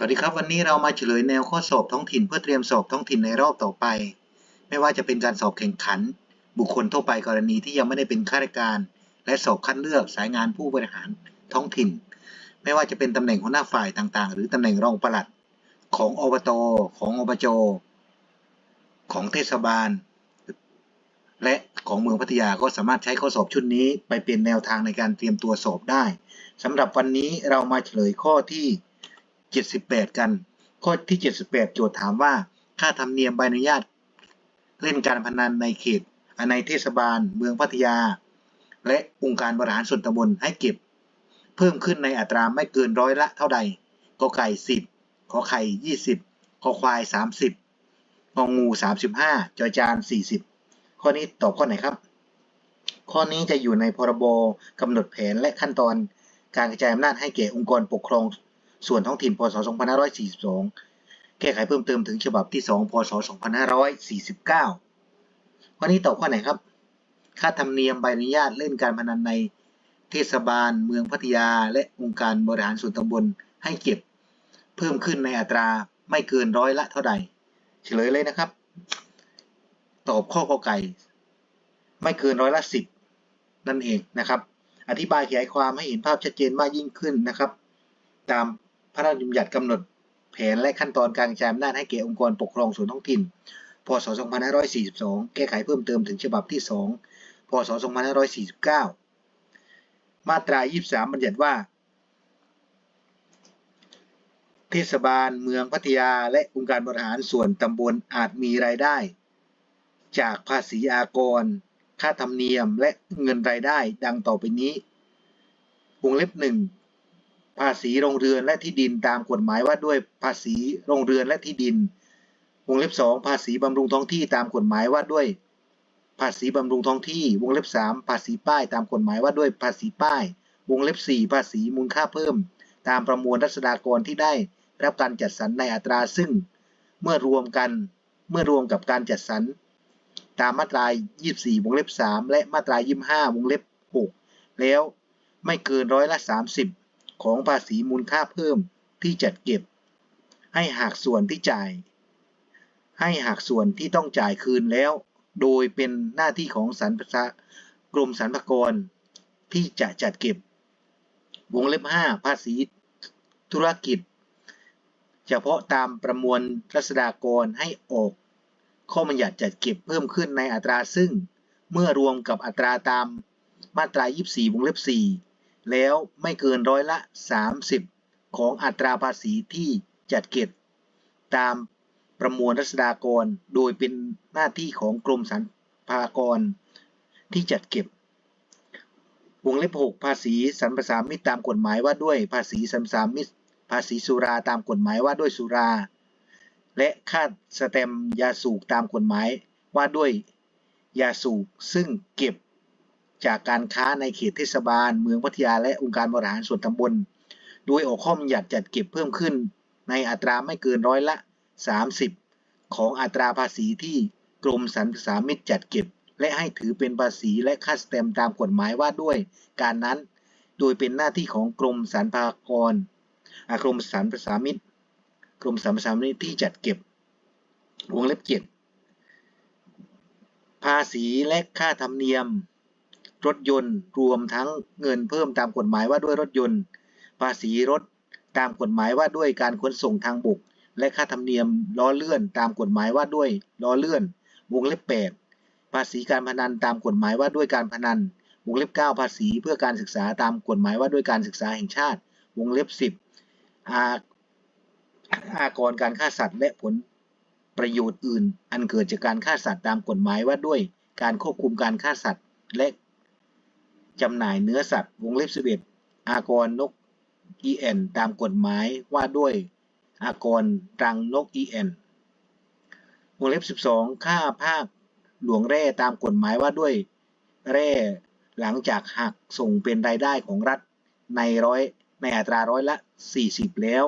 สวัสดีครับ วันนี้เรามาเฉลยแนวข้อสอบท้องถิ่นเพื่อเตรียมสอบท้องถิ่นในรอบต่อไป ไม่ว่าจะเป็นการสอบแข่งขัน บุคคลทั่วไปกรณีที่ยังไม่ได้เป็นข้าราชการ และสอบคัดเลือกสายงานผู้บริหารท้องถิ่น ไม่ว่าจะเป็นตำแหน่งหัวหน้าฝ่ายต่างๆ หรือตำแหน่งรองปลัด ของอบตของอบจของเทศบาล และของเมืองพัทยาก็สามารถใช้ข้อสอบชุดนี้ ไปเป็นแนวทางในการเตรียมตัวสอบได้สำหรับวันนี้เรามาเฉลยข้อที่ 78 กัน ข้อที่ 78 โจทย์ถามว่า ค่าธรรมเนียมใบอนุญาต เล่นการพนันในเขตในเทศบาล เมืองพัทยา และองค์การบริหารส่วนตำบลให้เก็บ เพิ่มขึ้นในอัตราไม่เกินร้อยละเท่าใดกอไก่ 10ขอไข่ 20ขอควาย 30งองู 35จอจาน 40 ข้อนี้ตอบข้อไหนครับ ข้อนี้จะอยู่ในพรบกำหนดแผนและขั้นตอนการกระจายอำนาจให้แก่องค์กรปกครอง ส่วนท้องถิ่นพศ 2542 แก้ไขเพิ่มเติมถึงฉบับที่ 2 พศ 2549ข้อนี้ตอบข้อไหนครับ ค่าธรรมเนียมใบอนุญาตเล่นการพนันในเทศบาล เมืองพัทยา และองค์การบริหารส่วนตำบลให้เก็บ เพิ่มขึ้นในอัตราไม่เกินร้อยละเท่าใด เฉลยเลยนะครับ ตอบข้อกอไก่ ไม่เกินร้อยละสิบนั่นเองนะครับ อธิบายขยายความให้เห็นภาพชัดเจนมากยิ่งขึ้นนะครับ ตาม ระราชบัญญัติกำหนดแผนและขั้นตอนการกระจายอำนาจให้แก่องค์กรปกครองส่วนท้องถิ่น พศ 2542 แก้ไขเพิ่มเติมถึงฉบับที่ 2 พศ 2549 มาตรา 23 บัญญัติว่า เทศบาลเมืองพัทยาและองค์การบริหารส่วนตำบลอาจมีรายได้ จากภาษีอากร ค่าธรรมเนียมและเงินรายได้ดังต่อไปนี้วงเล็บหนึ่ง ภาษีโรงเรือนและที่ดินตามกฎหมายว่าด้วยภาษีโรงเรือนและที่ดิน วงเล็บสองภาษีบำรุงท้องที่ตามกฎหมายว่าด้วย ภาษีบำรุงท้องที่ วงเล็บสามภาษีป้ายตามกฎหมายว่าด้วยภาษีป้าย วงเล็บสี่ภาษีมูลค่าเพิ่ม ตามประมวลรัษฎากรที่ได้รับการจัดสรรในอัตราซึ่ง เมื่อรวมกันเมื่อรวมกับการจัดสรรตามมาตรา 24 วงเล็บ 3 และมาตรา 25 วงเล็บ 6 แล้วไม่เกินร้อยละ 30 ของภาษีมูลค่าเพิ่มที่จัดเก็บ ให้หักส่วนที่จ่าย ให้หักส่วนที่ต้องจ่ายคืนแล้ว โดยเป็นหน้าที่ของสรรพกรมสรรพากรที่จะจัดเก็บ วงเล็บ 5 ภาษีธุรกิจ เฉพาะตามประมวลรัษฎากรให้ออก ข้อบัญญัติจัดเก็บเพิ่มขึ้นในอัตราซึ่ง เมื่อรวมกับอัตราตามมาตรา 24 วงเล็บ 4 แล้วไม่เกินร้อยละ 30 ของอัตราภาษีที่จัดเก็บ ตามประมวลรัษฎากร โดยเป็นหน้าที่ของกรมสรรพากร ที่จัดเก็บ วงเล็บ 6 ภาษีสรรพสามิตตามกฎหมายว่าด้วยภาษีสรรพสามิตภาษีสุราตามกฎหมายว่าด้วยสุรา และค่าสแตมยาสูบตามกฎหมายว่าด้วยยาสูบซึ่งเก็บ จากการค้าในเขตเทศบาล เมืองพัทยาและองค์การบริหารส่วนตำบล โดยออกข้อบัญญัติจัดเก็บเพิ่มขึ้น ในอัตราไม่เกินร้อยละ 30 ของอัตราภาษีที่กรมสรรพสามิตจัดเก็บ และให้ถือเป็นภาษีและค่าสแตมตามกฎหมายว่าด้วยการนั้น โดยเป็นหน้าที่ของกรมสรรพากรกรมสรรพสามิตกรมสรรพสามิตที่จัดเก็บวงเล็บเจ็ดภาษีและค่าธรรมเนียม รถยนต์ รวมทั้งเงินเพิ่มตามกฎหมายว่าด้วยรถยนต์ ภาษีรถตามกฎหมายว่าด้วยการขนส่งทางบก และค่าธรรมเนียมล้อเลื่อนตามกฎหมายว่าด้วยล้อเลื่อน วงเล็บ 8 ภาษีการพนันตามกฎหมายว่าด้วยการพนัน วงเล็บ 9 ภาษีเพื่อการศึกษาตามกฎหมายว่าด้วยการศึกษาแห่งชาติ วงเล็บ 10 อาอากรการฆ่าสัตว์ และผลประโยชน์อื่น อันเกิดจากการฆ่าสัตว์ตามกฎหมายว่าด้วยการควบคุมการฆ่าสัตว์และ จำหน่ายเนื้อสัตว์วงเล็บ11อากรนก EN ตามกฎหมายว่าด้วยอากรรังนก EN วงเล็บ12ค่าภาคหลวงแร่ตามกฎหมายว่าด้วย แร่หลังจากหักส่งเป็นรายได้ของรัฐในร้อยในอัตราร้อยละ 40 แล้ว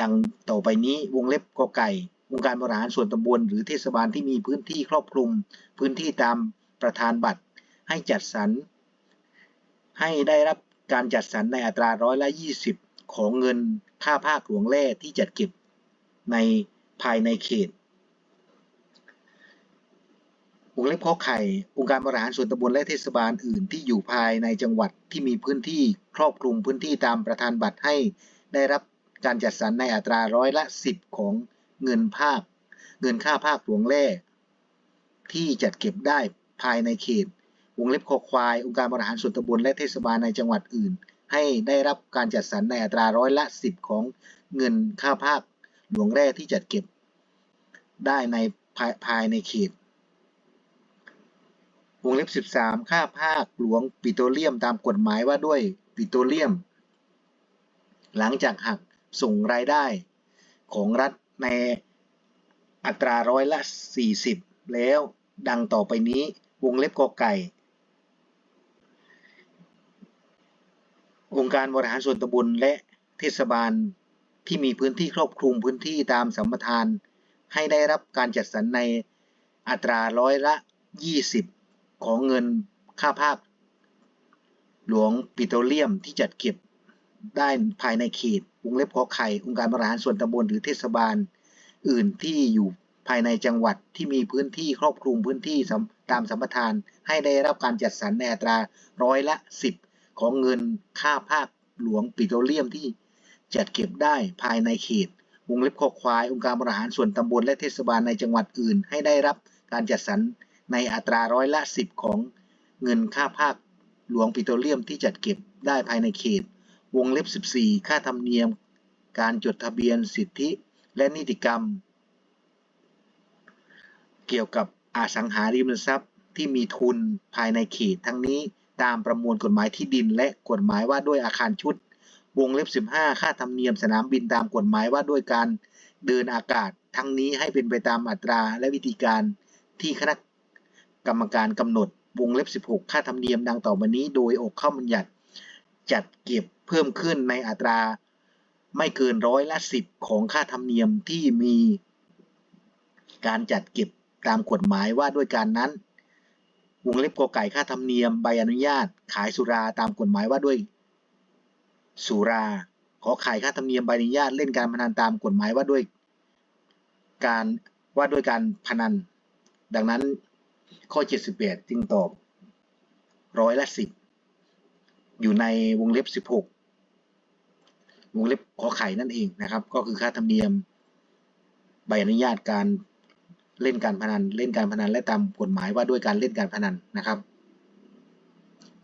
ดังต่อไปนี้วงเล็บกไก่องค์การบริหารส่วนตำบลหรือเทศบาลที่มีพื้นที่ครอบคลุม พื้นที่ตามประธานบัตร ให้จัดสรร ให้ได้รับการจัดสรรในอัตราร้อยละ20 ของเงินค่าภาคหลวงแร่ที่จัดเก็บในภายในเขตวงเล็บข้อไข่ องค์การบริหารส่วนตำบลและเทศบาลอื่นที่อยู่ภายในจังหวัดที่มีพื้นที่ครอบคลุมพื้นที่ตามประธานบัตรให้ได้รับการจัดสรรในอัตราร้อยละ 10 ของเงินภาค เงินค่าภาคหลวงแร่ที่จัดเก็บได้ภายในเขต วงเล็บคอควาย องค์การบริหารส่วนตำบลและเทศบาลในจังหวัดอื่น ให้ได้รับการจัดสรรในอัตราร้อยละ 10 ของเงินค่าภาคหลวงแร่ที่จัดเก็บได้ในภายภายในเขต วงเล็บ 13 ค่าภาคหลวงปิโตรเลียมตามกฎหมายว่าด้วยปิโตรเลียม หลังจากหักส่งรายได้ของรัฐในอัตราร้อยละ 40 แล้วดังต่อไปนี้วงเล็บกอไก่ องค์การบริหารส่วนตำบลและเทศบาลที่มีพื้นที่ครอบคลุมพื้นที่ตามสัมปทาน ให้ได้รับการจัดสรรในอัตราร้อยละ 20 ของเงินค่าภาคหลวงปิโตรเลียมที่จัดเก็บได้ภายในเขตวงเล็บขอไข่องค์การบริหารส่วนตำบลหรือเทศบาล อื่นที่อยู่ภายในจังหวัดที่มีพื้นที่ครอบคลุมพื้นที่ตามสัมปทาน ให้ได้รับการจัดสรรในอัตราร้อยละ 10 ของเงินค่าภาคหลวงปิโตรเลียมที่จัดเก็บได้ภายในเขต วงเล็บข้อควาย องค์การบริหารส่วนตำบลและเทศบาลในจังหวัดอื่น ให้ได้รับการจัดสรรในอัตราร้อยละ 10 ของเงินค่าภาคหลวงปิโตรเลียมที่จัดเก็บได้ภายในเขต วงเล็บ 14 ค่าธรรมเนียม การจดทะเบียนสิทธิ และนิติกรรม เกี่ยวกับอสังหาริมทรัพย์ที่มีทุนภายในเขตทั้งนี้ ตามประมวลกฎหมายที่ดิน และกฎหมายว่าด้วยอาคารชุด วงเล็บ 15 ค่าธรรมเนียมสนามบินตามกฎหมายว่าด้วยการเดินอากาศ ทั้งนี้ให้เป็นไปตามอัตราและวิธีการที่คณะกรรมการกำหนด วงเล็บ 16 ค่าธรรมเนียมดังต่อไปนี้ โดยออกข้อบัญญัติจัดเก็บเพิ่มขึ้นในอัตราไม่เกินร้อยละ10ของค่าธรรมเนียมที่มีการจัดเก็บตามกฎหมายว่าด้วยการนั้น วงเล็บกอไก่ค่าธรรมเนียมใบอนุญาต ขายสุราตามกฎหมายว่าด้วย สุรา ขอขายค่าธรรมเนียมใบอนุญาตเล่นการพนันตามกฎหมายว่าด้วย การว่าด้วยการพนัน ดังนั้นข้อ 78 จึงตอบร้อยละ10อยู่ในวงเล็บ 16 วงเล็บขอไข่นั่นเองนะครับ ก็คือค่าธรรมเนียมใบอนุญาตการ เล่นการพนันเล่นการพนันและตามกฎหมายว่าด้วยการเล่นการพนันนะครับ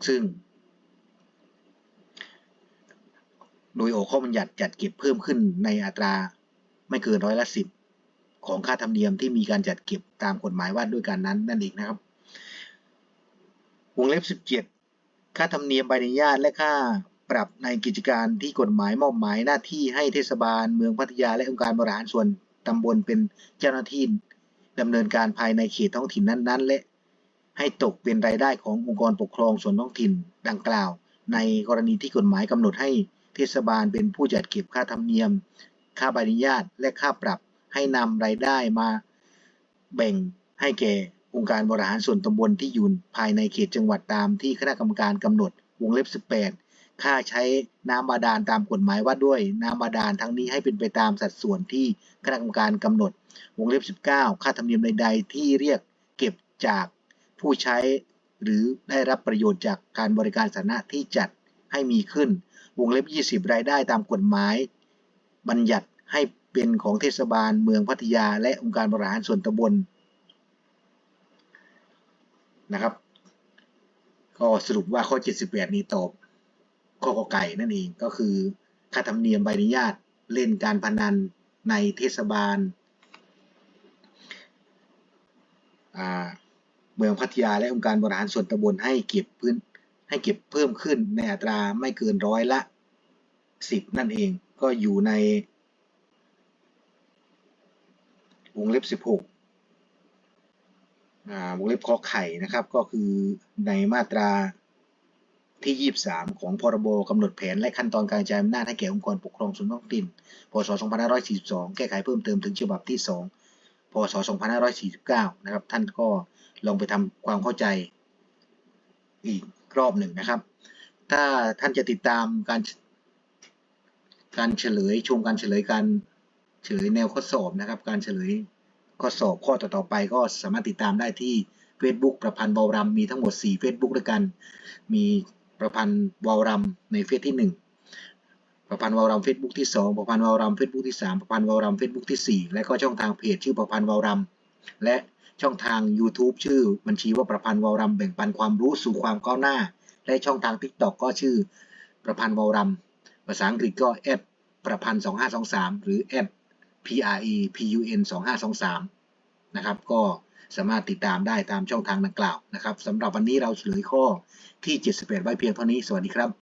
ซึ่ง โดยออกข้อบัญญัติจัดเก็บเพิ่มขึ้นในอัตราไม่เกินร้อยละสิบของค่าธรรมเนียมที่มีการจัดเก็บตามกฎหมายว่าด้วยการนั้นนั่นเองนะครับ วงเล็บ 17 ค่าธรรมเนียมใบอนุญาตและค่าปรับในกิจการที่กฎหมายมอบหมายหน้าที่ให้เทศบาล เมืองพัทยาและองค์การบริหารส่วนตำบลเป็นเจ้าหน้าที่ ดำเนินการภายในเขตท้องถิ่นนั้นๆ และให้ตกเป็นรายได้ขององค์กรปกครองส่วนท้องถิ่นดังกล่าว ในกรณีที่กฎหมายกำหนดให้เทศบาลเป็นผู้จัดเก็บค่าธรรมเนียม ค่าใบอนุญาต และค่าปรับให้นำรายได้มาแบ่งให้แก่องค์การบริหารส่วนตำบลที่อยู่ภายในเขตจังหวัดตามที่คณะกรรมการกำหนดวงเล็บ 18 ค่าใช้น้ำบาดาลตามกฎหมายว่าด้วยน้ำบาดาลทั้งนี้ให้เป็นไปตามสัดส่วนที่คณะกรรมการกำหนด วงเล็บ 19 ค่าธรรมเนียมใดๆ ที่เรียกเก็บจากผู้ใช้ หรือได้รับประโยชน์จากการบริการสาธารณะที่จัดให้มีขึ้น วงเล็บ 20 รายได้ตามกฎหมาย บัญญัติให้เป็นของเทศบาลเมืองพัทยา และองค์การบริหารส่วนตำบลนะครับ ก็สรุปว่าข้อ 78 นี้ตอบ ข้อกอไก่นั่นเองก็คือค่าธรรมเนียมใบอนุญาตเล่นการพนันในเทศบาลเมืองพัทยาและองค์การบริหารส่วนตำบลให้เก็บพื้นให้เก็บเพิ่มขึ้นในอัตราไม่เกินร้อยละ 10 นั่นเองก็อยู่ในวงเล็บ 16วงเล็บขอไข่นะครับก็คือในมาตรา ที่ 23 ของพรบกำหนดแผนและขั้นตอนการกระจายอำนาจให้แก่องค์กรปกครองส่วนท้องถิ่น พศ 2542 แก้ไขเพิ่มเติมถึงฉบับที่ 2 พศ 2549 นะครับ ท่านก็ลองไปทำความเข้าใจอีกรอบหนึ่งนะครับ ถ้าท่านจะติดตามการการเฉลยชมการเฉลยการเฉลยแนวข้อสอบนะครับ การเฉลยข้อสอบข้อต่อๆไปก็สามารถติดตามได้ที่ Facebook ประพันธ์บารำมีทั้งหมด 4 Facebook ด้วยกัน มี ประพันธ์เบารำในเฟซที่ 1 ประพันธ์เบารำเฟซบุ๊กที่ 2 ประพันธ์เบารำเฟซบุ๊กที่ 3 ประพันธ์เบารำเฟซบุ๊กที่ 4 และก็ช่องทางเพจชื่อประพันธ์เบารำและช่องทาง YouTube ชื่อบัญชีว่าประพันธ์เบารำแบ่งปันความรู้สู่ความก้าวหน้า และช่องทาง TikTok ก็ชื่อประพันธ์เบารำภาษาอังกฤษก็แอดประพันธ์2523 หรือแอด pre pun 2523นะครับก็ สามารถติดตามได้ตามช่องทางดังกล่าวนะครับสำหรับวันนี้เราเฉลยข้อที่78ไว้เพียงเท่านี้ สวัสดีครับ